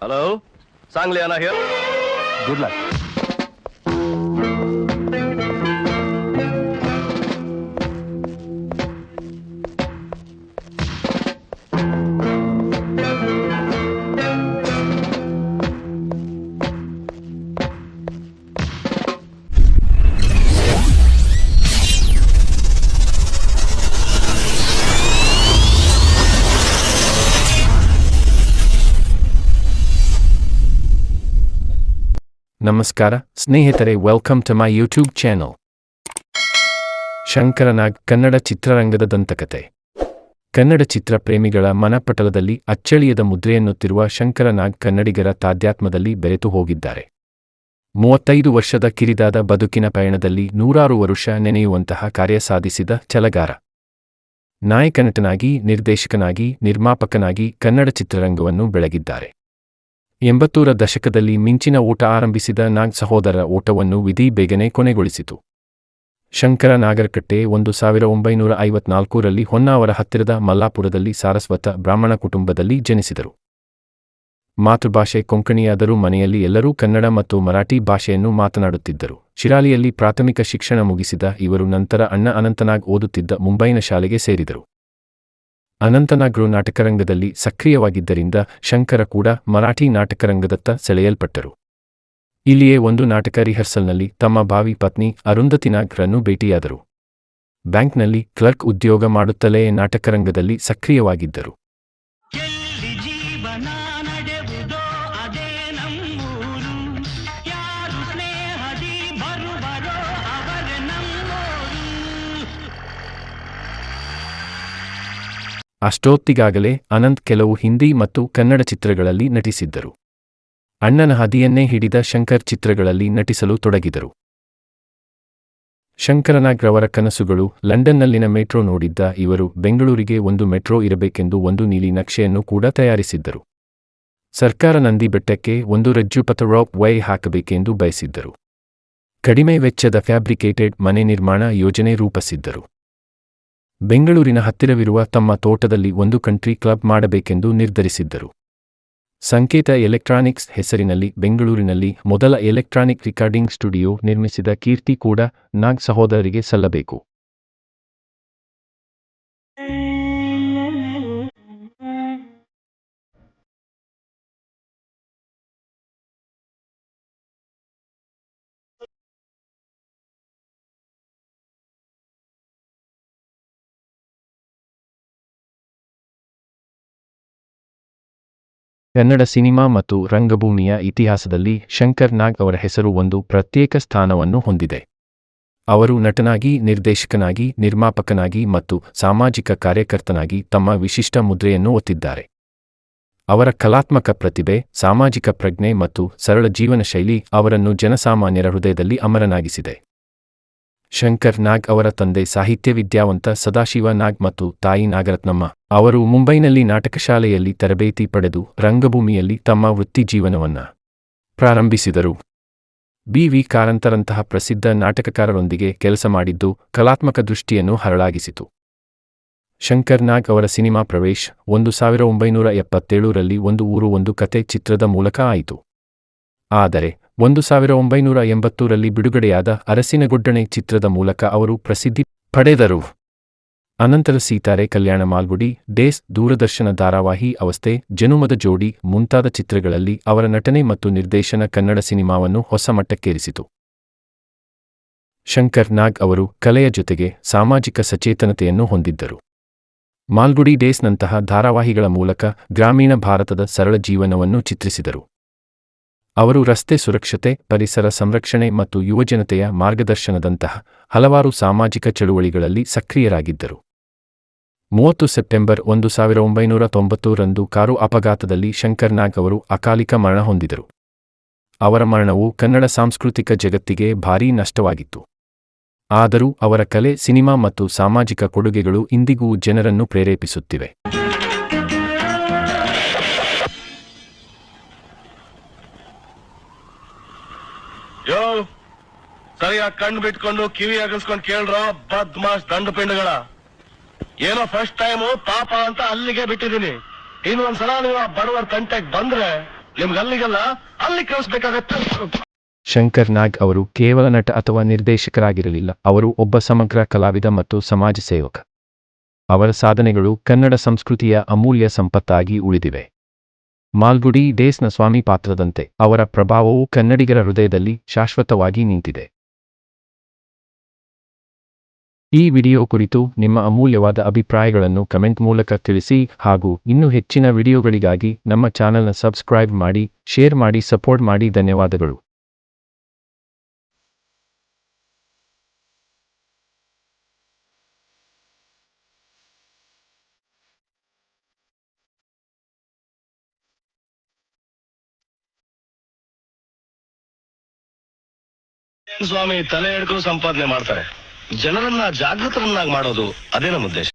Hello? Sangliana here. Good luck. ನಮಸ್ಕಾರ, ಸ್ನೇಹಿತರೆ welcome to my YouTube channel Shankar Nag Kannada ಚಿತ್ರರಂಗದ ದಂತಕತೆ ಕನ್ನಡ ಚಿತ್ರ ಪ್ರೇಮಿಗಳ ಮನಪಟಲದಲ್ಲಿ ಅಚ್ಚಳಿಯದ ಮುದ್ರೆಯನ್ನುತ್ತಿರುವ ಶಂಕರನಾಗ್ ಕನ್ನಡಿಗರ ತಾದ್ಯಾತ್ಮದಲ್ಲಿ ಬೆರೆತು ಹೋಗಿದ್ದಾರೆ. ಮೂವತ್ತೈದು ವರ್ಷದ ಕಿರಿದಾದ ಬದುಕಿನ ಪಯಣದಲ್ಲಿ ನೂರಾರು ವರುಷ ನೆನೆಯುವಂತಹ ಕಾರ್ಯ ಸಾಧಿಸಿದ ಚಲಗಾರ ನಾಯಕನಟನಾಗಿ, ನಿರ್ದೇಶಕನಾಗಿ, ನಿರ್ಮಾಪಕನಾಗಿ ಕನ್ನಡ ಚಿತ್ರರಂಗವನ್ನು ಬೆಳಗಿದ್ದಾರೆ. ಎಂಬತ್ತೂರ ದಶಕದಲ್ಲಿ ಮಿಂಚಿನ ಓಟ ಆರಂಭಿಸಿದ ನಾಗ್ ಸಹೋದರ ಓಟವನ್ನು ವಿಧಿ ಬೇಗನೆ ಕೊನೆಗೊಳಿಸಿತು. ಶಂಕರ ನಾಗರಕಟ್ಟೆ ಒಂದು ಸಾವಿರ ಒಂಬೈನೂರ ಐವತ್ನಾಲ್ಕರಲ್ಲಿ ಹೊನ್ನಾವರ ಹತ್ತಿರದ ಮಲ್ಲಾಪುರದಲ್ಲಿ ಸಾರಸ್ವತ ಬ್ರಾಹ್ಮಣ ಕುಟುಂಬದಲ್ಲಿ ಜನಿಸಿದರು. ಮಾತೃಭಾಷೆ ಕೊಂಕಣಿಯಾದರೂ ಮನೆಯಲ್ಲಿ ಎಲ್ಲರೂ ಕನ್ನಡ ಮತ್ತು ಮರಾಠಿ ಭಾಷೆಯನ್ನು ಮಾತನಾಡುತ್ತಿದ್ದರು. ಶಿರಾಲಿಯಲ್ಲಿ ಪ್ರಾಥಮಿಕ ಶಿಕ್ಷಣ ಮುಗಿಸಿದ ಇವರು ನಂತರ ಅಣ್ಣ ಅನಂತನಾಗ್ ಓದುತ್ತಿದ್ದ ಮುಂಬೈನ ಶಾಲೆಗೆ ಸೇರಿದರು. ಅನಂತನಾಗ್ರು ನಾಟಕರಂಗದಲ್ಲಿ ಸಕ್ರಿಯವಾಗಿದ್ದರಿಂದ ಶಂಕರ ಕೂಡ ಮರಾಠಿ ನಾಟಕರಂಗದತ್ತ ಸೆಳೆಯಲ್ಪಟ್ಟರು. ಇಲ್ಲಿಯೇ ಒಂದು ನಾಟಕ ರಿಹರ್ಸಲ್ನಲ್ಲಿ ತಮ್ಮ ಭಾವಿ ಪತ್ನಿ ಅರುಂಧತಿ ನಾಗ್ರನ್ನು ಭೇಟಿಯಾದರು. ಬ್ಯಾಂಕ್ನಲ್ಲಿ ಕ್ಲರ್ಕ್ ಉದ್ಯೋಗ ಮಾಡುತ್ತಲೇ ನಾಟಕರಂಗದಲ್ಲಿ ಸಕ್ರಿಯವಾಗಿದ್ದರು. ಅಷ್ಟೊತ್ತಿಗಾಗಲೇ ಅನಂತ್ ಕೆಲವು ಹಿಂದಿ ಮತ್ತು ಕನ್ನಡ ಚಿತ್ರಗಳಲ್ಲಿ ನಟಿಸಿದ್ದರು. ಅಣ್ಣನ ಹದಿಯನ್ನೇ ಹಿಡಿದ ಶಂಕರ್ ಚಿತ್ರಗಳಲ್ಲಿ ನಟಿಸಲು ತೊಡಗಿದರು. ಶಂಕರನಾಗ್ರವರ ಕನಸುಗಳು ಲಂಡನ್ನಲ್ಲಿನ ಮೆಟ್ರೋ ನೋಡಿದ್ದ ಇವರು ಬೆಂಗಳೂರಿಗೆ ಒಂದು ಮೆಟ್ರೋ ಇರಬೇಕೆಂದು ಒಂದು ನೀಲಿ ನಕ್ಷೆಯನ್ನು ಕೂಡ ತಯಾರಿಸಿದ್ದರು. ಸರ್ಕಾರ ನಂದಿ ಬೆಟ್ಟಕ್ಕೆ ಒಂದು ರಜ್ಜುಪಥ ರಾಪ್ ವೈ ಹಾಕಬೇಕೆಂದು ಬಯಸಿದ್ದರು. ಕಡಿಮೆ ವೆಚ್ಚದ ಫ್ಯಾಬ್ರಿಕೇಟೆಡ್ ಮನೆ ನಿರ್ಮಾಣ ಯೋಜನೆ ರೂಪಿಸಿದ್ದರು. ಬೆಂಗಳೂರಿನ ಹತ್ತಿರವಿರುವ ತಮ್ಮ ತೋಟದಲ್ಲಿ ಒಂದು ಕಂಟ್ರಿ ಕ್ಲಬ್ ಮಾಡಬೇಕೆಂದು ನಿರ್ಧರಿಸಿದ್ದರು. ಸಂಕೇತ ಎಲೆಕ್ಟ್ರಾನಿಕ್ಸ್ ಹೆಸರಿನಲ್ಲಿ ಬೆಂಗಳೂರಿನಲ್ಲಿ ಮೊದಲ ಎಲೆಕ್ಟ್ರಾನಿಕ್ ರಿಕಾರ್ಡಿಂಗ್ ಸ್ಟುಡಿಯೋ ನಿರ್ಮಿಸಿದ ಕೀರ್ತಿ ಕೂಡ ನಾಗ್ ಸಹೋದರರಿಗೆ ಸಲ್ಲಬೇಕು. ಕನ್ನಡ ಸಿನಿಮಾ ಮತ್ತು ರಂಗಭೂಮಿಯ ಇತಿಹಾಸದಲ್ಲಿ ಶಂಕರ್ ನಾಗ್ ಅವರ ಹೆಸರು ಒಂದು ಪ್ರತ್ಯೇಕ ಸ್ಥಾನವನ್ನು ಹೊಂದಿದೆ. ಅವರು ನಟನಾಗಿ, ನಿರ್ದೇಶಕನಾಗಿ, ನಿರ್ಮಾಪಕನಾಗಿ ಮತ್ತು ಸಾಮಾಜಿಕ ಕಾರ್ಯಕರ್ತನಾಗಿ ತಮ್ಮ ವಿಶಿಷ್ಟ ಮುದ್ರೆಯನ್ನು ಒತ್ತಿದ್ದಾರೆ. ಅವರ ಕಲಾತ್ಮಕ ಪ್ರತಿಭೆ, ಸಾಮಾಜಿಕ ಪ್ರಜ್ಞೆ ಮತ್ತು ಸರಳ ಜೀವನ ಶೈಲಿ ಅವರನ್ನು ಜನಸಾಮಾನ್ಯರ ಹೃದಯದಲ್ಲಿ ಅಮರನಾಗಿಸಿದೆ. ಶಂಕರ್ ನಾಗ್ ಅವರ ತಂದೆ ಸಾಹಿತ್ಯ ವಿದ್ಯಾವಂತ ಸದಾಶಿವ ನಾಗ್ ಮತ್ತು ತಾಯಿ ನಾಗರತ್ನಮ್ಮ. ಅವರು ಮುಂಬೈನಲ್ಲಿ ನಾಟಕಶಾಲೆಯಲ್ಲಿ ತರಬೇತಿ ಪಡೆದು ರಂಗಭೂಮಿಯಲ್ಲಿ ತಮ್ಮ ವೃತ್ತಿಜೀವನವನ್ನು ಪ್ರಾರಂಭಿಸಿದರು. ಬಿ. ವಿ. ಕಾರಂತರಂತಹ ಪ್ರಸಿದ್ಧ ನಾಟಕಕಾರರೊಂದಿಗೆ ಕೆಲಸ ಮಾಡಿದ್ದು ಕಲಾತ್ಮಕ ದೃಷ್ಟಿಯನ್ನು ಹರಳಾಗಿಸಿತು. ಶಂಕರ್ ನಾಗ್ ಅವರ ಸಿನಿಮಾ ಪ್ರವೇಶ್ ಒಂದು ಸಾವಿರ ಒಂಬೈನೂರ ಎಪ್ಪತ್ತೇಳರಲ್ಲಿ ಒಂದು ಊರು ಒಂದು ಕತೆ ಚಿತ್ರದ ಮೂಲಕ ಆಯಿತು. ಆದರೆ ಒಂದು ಸಾವಿರ ಒಂಬೈನೂರ ಎಂಬತ್ತೂರಲ್ಲಿ ಬಿಡುಗಡೆಯಾದ ಅರಸಿನಗುಡ್ಡಣೆ ಚಿತ್ರದ ಮೂಲಕ ಅವರು ಪ್ರಸಿದ್ಧಿ ಪಡೆದರು. ಅನಂತರ ಸೀತಾರೆ, ಕಲ್ಯಾಣ ಮಾಲ್ಗುಡಿ ಡೇಸ್ ದೂರದರ್ಶನ ಧಾರಾವಾಹಿ, ಅವಸ್ಥೆ, ಜನುಮದ ಜೋಡಿ ಮುಂತಾದ ಚಿತ್ರಗಳಲ್ಲಿ ಅವರ ನಟನೆ ಮತ್ತು ನಿರ್ದೇಶನ ಕನ್ನಡ ಸಿನಿಮಾವನ್ನು ಹೊಸ ಮಟ್ಟಕ್ಕೇರಿಸಿತು. ಶಂಕರ್ ನಾಗ್ ಅವರು ಕಲೆಯ ಜೊತೆಗೆ ಸಾಮಾಜಿಕ ಸಚೇತನತೆಯನ್ನು ಹೊಂದಿದ್ದರು. ಮಾಲ್ಗುಡಿ ಡೇಸ್ನಂತಹ ಧಾರಾವಾಹಿಗಳ ಮೂಲಕ ಗ್ರಾಮೀಣ ಭಾರತದ ಸರಳ ಜೀವನವನ್ನು ಚಿತ್ರಿಸಿದರು. ಅವರು ರಸ್ತೆ ಸುರಕ್ಷತೆ, ಪರಿಸರ ಸಂರಕ್ಷಣೆ ಮತ್ತು ಯುವಜನತೆಯ ಮಾರ್ಗದರ್ಶನದಂತಹ ಹಲವಾರು ಸಾಮಾಜಿಕ ಚಳುವಳಿಗಳಲ್ಲಿ ಸಕ್ರಿಯರಾಗಿದ್ದರು. ಮೂವತ್ತು ಸೆಪ್ಟೆಂಬರ್ ಒಂದು ಸಾವಿರ ಒಂಬೈನೂರ ತೊಂಬತ್ತೂರಂದು ಕಾರು ಅಪಘಾತದಲ್ಲಿ ಶಂಕರ್ ನಾಗ್ ಅವರು ಅಕಾಲಿಕ ಮರಣ ಹೊಂದಿದರು. ಅವರ ಮರಣವು ಕನ್ನಡ ಸಾಂಸ್ಕೃತಿಕ ಜಗತ್ತಿಗೆ ಭಾರೀ ನಷ್ಟವಾಗಿತ್ತು. ಆದರೂ ಅವರ ಕಲೆ, ಸಿನಿಮಾ ಮತ್ತು ಸಾಮಾಜಿಕ ಕೊಡುಗೆಗಳು ಇಂದಿಗೂ ಜನರನ್ನು ಪ್ರೇರೇಪಿಸುತ್ತಿವೆ. ಸರಿಯಾಗಿ ಕಣ್ಣು ಬಿಟ್ಕೊಂಡು ಕಿವಿ ಅಗಸ್ಕೊಂಡು ಕೇಳ್ರ ಬದ್ಮಾಶ್ ದಂಡ ಪಿಂಡಗಳ ಏನೋ ಫಸ್ಟ್ ಟೈಮು ಪಾಪ ಅಂತ ಅಲ್ಲಿಗೆ ಬಿಟ್ಟಿದ್ದೀನಿ. ಇನ್ನೊಂದ್ಸಲ ನೀವು ಆ ಬಡವರ ಬಂದ್ರೆ ನಿಮ್ಗೆ ಅಲ್ಲಿಗೆಲ್ಲ ಅಲ್ಲಿ ಕಳಿಸ್ಬೇಕಾಗತ್ತೆ. ಶಂಕರ್ ನಾಗ್ ಅವರು ಕೇವಲ ನಟ ಅಥವಾ ನಿರ್ದೇಶಕರಾಗಿರಲಿಲ್ಲ. ಅವರು ಒಬ್ಬ ಸಮಗ್ರ ಕಲಾವಿದ ಮತ್ತು ಸಮಾಜ ಸೇವಕ. ಅವರ ಸಾಧನೆಗಳು ಕನ್ನಡ ಸಂಸ್ಕೃತಿಯ ಅಮೂಲ್ಯ ಸಂಪತ್ತಾಗಿ ಉಳಿದಿವೆ. ಮಾಲ್ಗುಡಿ ಡೇಸ್ನ ಸ್ವಾಮಿ ಪಾತ್ರದಂತೆ ಅವರ ಪ್ರಭಾವವು ಕನ್ನಡಿಗರ ಹೃದಯದಲ್ಲಿ ಶಾಶ್ವತವಾಗಿ ನಿಂತಿದೆ. ಈ ವಿಡಿಯೋ ಕುರಿತು ನಿಮ್ಮ ಅಮೂಲ್ಯವಾದ ಅಭಿಪ್ರಾಯಗಳನ್ನು ಕಮೆಂಟ್ ಮೂಲಕ ತಿಳಿಸಿ ಹಾಗೂ ಇನ್ನೂ ಹೆಚ್ಚಿನ ವಿಡಿಯೋಗಳಿಗಾಗಿ ನಮ್ಮ ಚಾನಲ್ನ ಸಬ್ಸ್ಕ್ರೈಬ್ ಮಾಡಿ, ಶೇರ್ ಮಾಡಿ, ಸಪೋರ್ಟ್ ಮಾಡಿ ಧನ್ಯವಾದಗಳು. ಸ್ವಾಮಿ ತಲೆ ಹಿಡ್ಕೊಂಡು ಸಂಪಾದನೆ ಮಾಡ್ತಾರೆ. ಜನರನ್ನ ಜಾಗೃತರನ್ನಾಗಿ ಮಾಡೋದು ಅದೇ ನಮ್ಮ ಉದ್ದೇಶ.